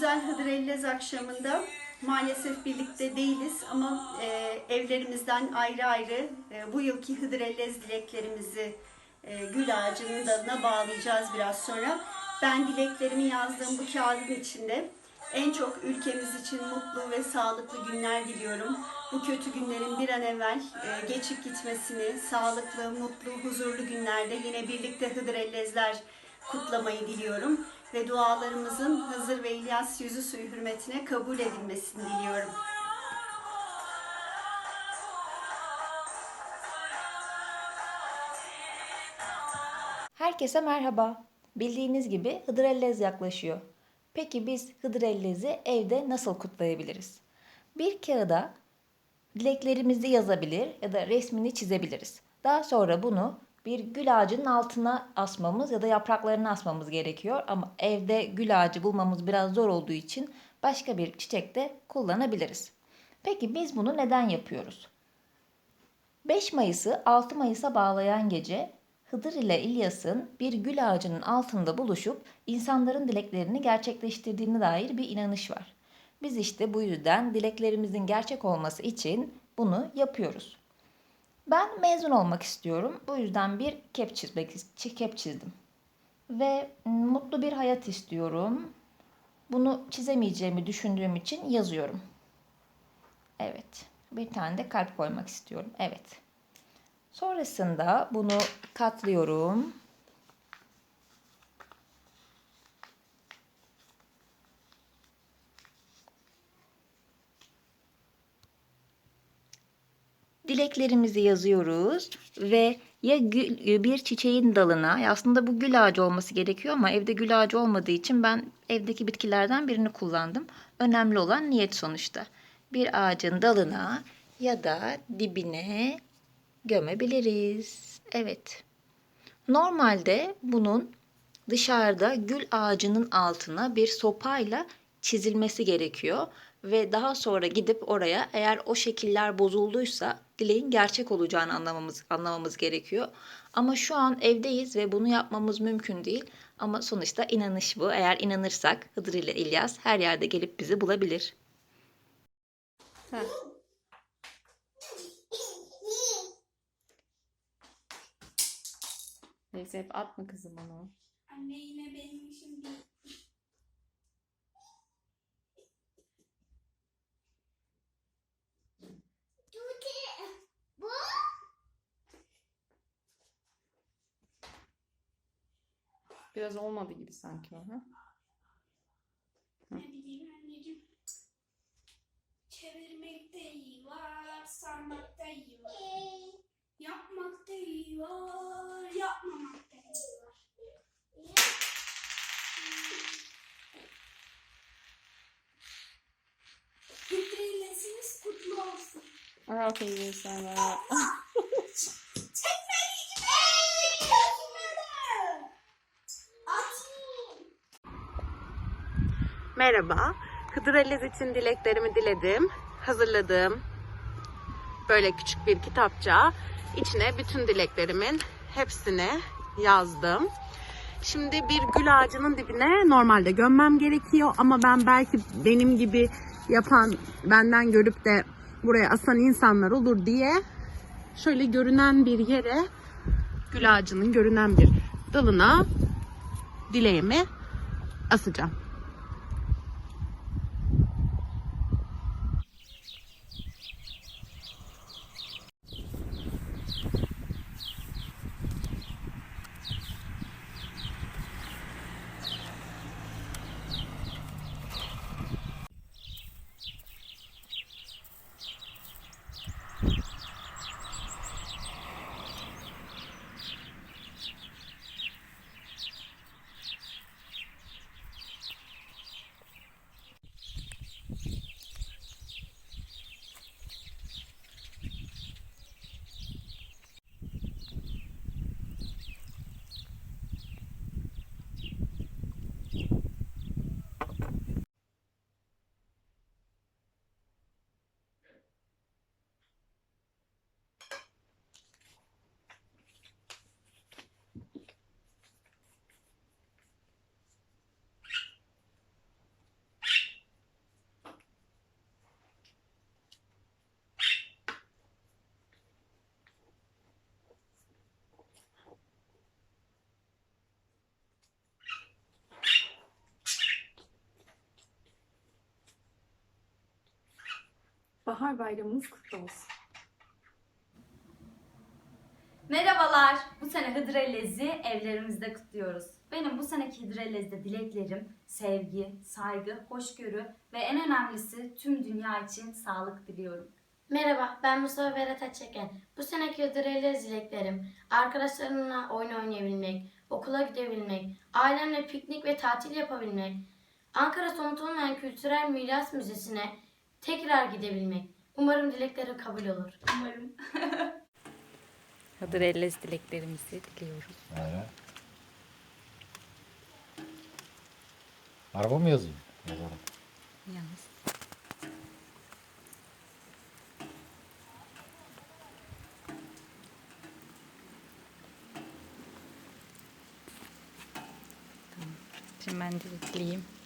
güzel Hıdrellez akşamında maalesef birlikte değiliz ama e, evlerimizden ayrı ayrı e, bu yılki Hıdrellez dileklerimizi e, gül ağacının dalına bağlayacağız biraz sonra. Ben dileklerimi yazdığım bu kağıdın içinde en çok ülkemiz için mutlu ve sağlıklı günler diliyorum. Bu kötü günlerin bir an evvel e, geçip gitmesini, sağlıklı, mutlu, huzurlu günlerde yine birlikte Hıdrellezler kutlamayı diliyorum ve dualarımızın Hızır ve İlyas yüzü suyu hürmetine kabul edilmesini diliyorum. Herkese merhaba. Bildiğiniz gibi Hıdrellez yaklaşıyor. Peki biz Hıdrellez'i evde nasıl kutlayabiliriz? Bir kağıda dileklerimizi yazabilir ya da resmini çizebiliriz. Daha sonra bunu bir gül ağacının altına asmamız ya da yapraklarını asmamız gerekiyor. Ama evde gül ağacı bulmamız biraz zor olduğu için başka bir çiçek de kullanabiliriz. Peki biz bunu neden yapıyoruz? 5 Mayıs'ı 6 Mayıs'a bağlayan gece Hıdır ile İlyas'ın bir gül ağacının altında buluşup insanların dileklerini gerçekleştirdiğine dair bir inanış var. Biz işte bu yüzden dileklerimizin gerçek olması için bunu yapıyoruz. Ben mezun olmak istiyorum. Bu yüzden bir kep çizmek kep çizdim. Ve mutlu bir hayat istiyorum. Bunu çizemeyeceğimi düşündüğüm için yazıyorum. Evet. Bir tane de kalp koymak istiyorum. Evet. Sonrasında bunu katlıyorum. Dileklerimizi yazıyoruz ve ya gül, bir çiçeğin dalına aslında bu gül ağacı olması gerekiyor ama evde gül ağacı olmadığı için ben evdeki bitkilerden birini kullandım. Önemli olan niyet sonuçta. Bir ağacın dalına ya da dibine gömebiliriz. Evet. Normalde bunun dışarıda gül ağacının altına bir sopayla çizilmesi gerekiyor ve daha sonra gidip oraya eğer o şekiller bozulduysa dileğin gerçek olacağını anlamamız anlamamız gerekiyor. Ama şu an evdeyiz ve bunu yapmamız mümkün değil. Ama sonuçta inanış bu. Eğer inanırsak Hıdır ile İlyas her yerde gelip bizi bulabilir. Neyse hep atma kızım onu. Anne yine benim işim değil. Tuti, bu? Biraz olmadı gibi sanki o. Ha? Ne bileyim anneciğim. Çevirmekte iyi var, sarmakta iyi var. Yapmakta iyi var, yapmamakta iyi var. Kutlu olsun. Aferin sana. Merhaba. Hıdrellez için dileklerimi diledim. Hazırladığım böyle küçük bir kitapça. İçine bütün dileklerimin hepsini yazdım. Şimdi bir gül ağacının dibine normalde gömmem gerekiyor ama ben belki benim gibi yapan, benden görüp de buraya asan insanlar olur diye şöyle görünen bir yere gül ağacının görünen bir dalına dileğimi asacağım. Bahar bayramınız kutlu olsun. Merhabalar. Bu sene Hıdrellez'i evlerimizde kutluyoruz. Benim bu seneki Hıdrellez'de dileklerim sevgi, saygı, hoşgörü ve en önemlisi tüm dünya için sağlık diliyorum. Merhaba, ben Mustafa Berat Açeken. Bu seneki ödülleriyle dileklerim, arkadaşlarımla oyun oynayabilmek, okula gidebilmek, ailemle piknik ve tatil yapabilmek, Ankara Unutulmayan Kültürel Miras Müzesi'ne tekrar gidebilmek. Umarım dileklerim kabul olur. Umarım. Hıdrellez dileklerimizi diliyoruz. Aynen. Araba mı yazayım? Yazarım. Yalnız. Tamam. Şimdi ben de.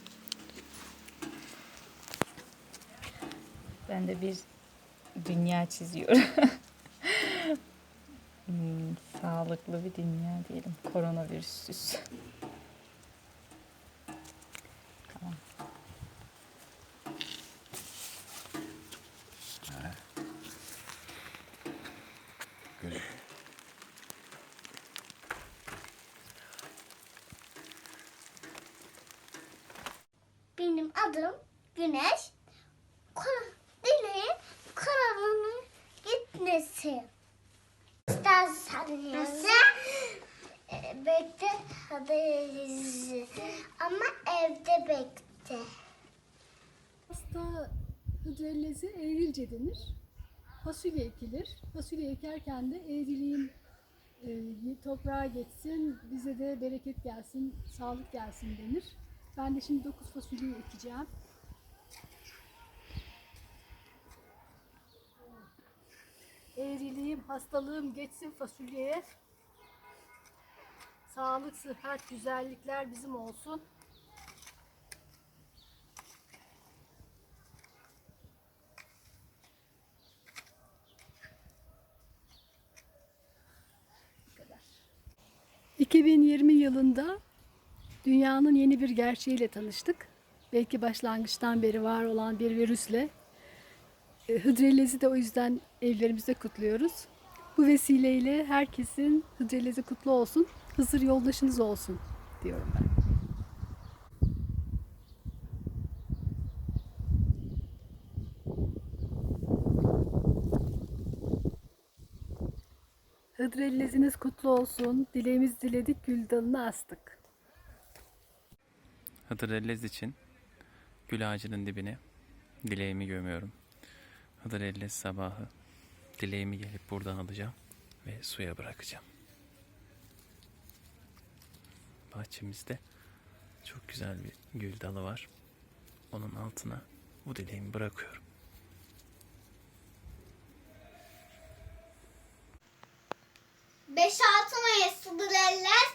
Ben de bir dünya çiziyorum. Hmm, sağlıklı bir dünya diyelim. Koronavirüsüz. Tamam. Göz. Benim adım Güneş. Gitmesi. İstersen yasa e, bekle haberizi. Ama evde bekle. Pasta hıdrellezi eğrilce denir. Fasulye ekilir. Fasulye ekerken de eğriliğin e, toprağa geçsin, bize de bereket gelsin, sağlık gelsin denir. Ben de şimdi 9 fasulye ekeceğim. Eğriliğim, hastalığım geçsin fasulyeye. Sağlık, sıhhat, güzellikler bizim olsun. kadar. 2020 yılında dünyanın yeni bir gerçeğiyle tanıştık. Belki başlangıçtan beri var olan bir virüsle. E, Hıdrellez'i de o yüzden evlerimizde kutluyoruz. Bu vesileyle herkesin Hıdrellez'i kutlu olsun, Hızır yoldaşınız olsun diyorum ben. Hıdrellez'iniz kutlu olsun. Dileğimiz diledik, gül dalına astık. Hıdrellez için gül ağacının dibine dileğimi gömüyorum. Hıdrellez sabahı dileğimi gelip buradan alacağım ve suya bırakacağım. Bahçemizde çok güzel bir gül dalı var. Onun altına bu dileğimi bırakıyorum. Beş altı Mayıs Hıdrellez.